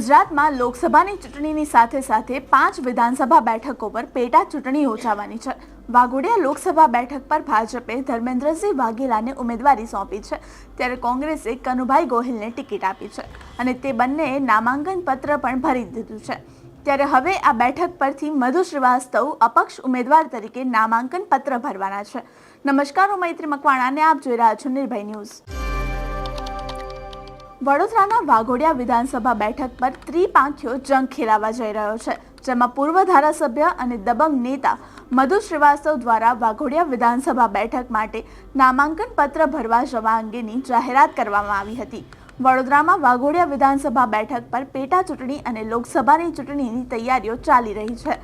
ગુજરાતમાં લોકસભાની ચૂંટણીની સાથે સાથે પાંચ વિધાનસભા બેઠકો પર પેટા ચૂંટણી યોજાવાની છે. વાઘોડિયા લોકસભા બેઠક પર ભાજપે ધર્મેન્દ્રસિંહ વાઘેલાને ઉમેદવારી સોંપી છે. ત્યારે કોંગ્રેસે કનુભાઈ ગોહિલને ટિકિટ આપી છે અને તે બંનેએ નામાંકન પત્ર પણ ભરી દીધું છે. ત્યારે હવે આ બેઠક પરથી મધુ શ્રીવાસ્તવ અપક્ષ ઉમેદવાર તરીકે નામાંકન પત્ર ભરવાના છે. નમસ્કાર, હું મૈત્રી મકવાણા અને આપ જોઈ રહ્યા છો નિર્ભય ન્યૂઝ. વડોદરાના વાઘોડિયા વિધાનસભા બેઠક પર ત્રિપાંખ્યો જંગ ખેલાવા જઈ રહ્યો છે, જેમાં પૂર્વ ધારાસભ્ય અને દબંગ નેતા મધુ શ્રીવાસ્તવ દ્વારા વાઘોડિયા વિધાનસભા બેઠક માટે નામાંકન પત્ર ભરવા જવા અંગેની જાહેરાત કરવામાં આવી હતી. વડોદરામાં વાઘોડિયા વિધાનસભા બેઠક પર પેટા ચૂંટણી અને લોકસભાની ચૂંટણીની તૈયારીઓ ચાલી રહી છે.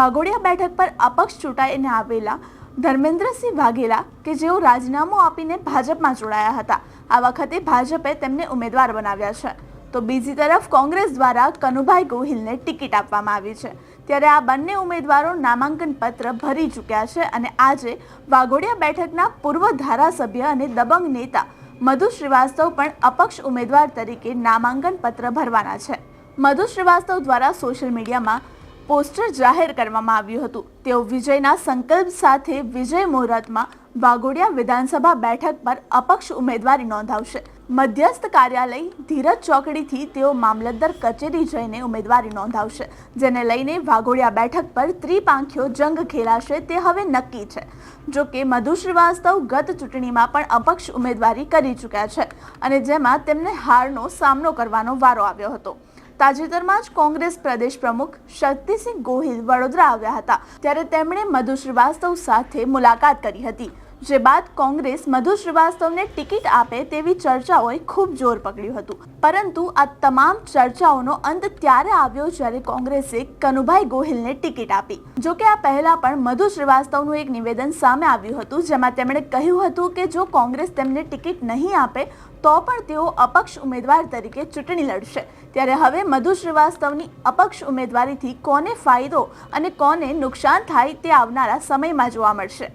વાઘોડિયા બેઠક પર અપક્ષ ચૂંટાઈને આવેલા ધર્મેન્દ્રસિંહ વાઘેલા, કે જેઓ રાજીનામું આપીને ભાજપમાં જોડાયા હતા આ વખતે ભાજપે તેમને ઉમેદવાર બનાવ્યા છે. તો બીજી તરફ કોંગ્રેસ દ્વારા કનુભાઈ ગોહિલને ટિકિટ આપવામાં આવી છે. ત્યારે આ બંને ઉમેદવારો નામાંકન પત્ર ભરી ચૂક્યા છે અને આજે વાઘોડિયા બેઠકના પૂર્વ ધારાસભ્ય અને દબંગ નેતા મધુ શ્રીવાસ્તવ પણ અપક્ષ ઉમેદવાર તરીકે નામાંકન પત્ર ભરવાના છે. મધુ શ્રીવાસ્તવ દ્વારા સોશિયલ મીડિયામાં પોસ્ટર જાહેર કરવામાં આવ્યું હતું. તેઓ વિજયના સંકલ્પ સાથે વિજય મુહૂર્તમાં વાઘોડિયા વિધાનસભા બેઠક પર અપક્ષ ઉમેદવારી નોંધાવશે. મધ્યસ્થ કાર્યાલય ધીરજ ચોકડીથી તેઓ મામલતદાર કચેરી જઈને ઉમેદવારી નોંધાવશે, જેને લઈને વાઘોડિયા બેઠક પર ત્રિપાંખ્યો જંગ ખેલાશે તે હવે નક્કી છે. જો કે મધુ શ્રીવાસ્તવ ગત ચૂંટણીમાં પણ અપક્ષ ઉમેદવારી કરી ચૂક્યા છે અને જેમાં તેમને હારનો સામનો કરવાનો વારો આવ્યો હતો. તાજેતરમાં જ કોંગ્રેસ પ્રદેશ પ્રમુખ શક્તિસિંહ ગોહિલ વડોદરા આવ્યા હતા, ત્યારે તેમણે મધુ શ્રીવાસ્તવ સાથે મુલાકાત કરી હતી. જે બાદ કોંગ્રેસ મધુ શ્રીવાસ્તવને ટિકિટ આપે તેવી ચર્ચાઓએ ખૂબ જોર પકડ્યું હતું. પરંતુ આ તમામ ચર્ચાઓનો અંત ત્યારે આવ્યો જ્યારે કોંગ્રેસે કનુભાઈ ગોહિલને ટિકિટ આપી. જો કે આ પહેલા પણ મધુ શ્રીવાસ્તવનું એક નિવેદન સામે આવ્યું હતું, જેમાં તેમણે કહ્યું હતું કે જો કોંગ્રેસ તેમને ટિકિટ નહીં આપે, તો પણ તેઓ અપક્ષ ઉમેદવાર તરીકે ચૂંટણી લડશે. ત્યારે હવે મધુ શ્રીવાસ્તવની અપક્ષ ઉમેદવારીથી કોને ફાયદો અને કોને નુકસાન થાય તે આવનારા સમયમાં જોવા મળશે.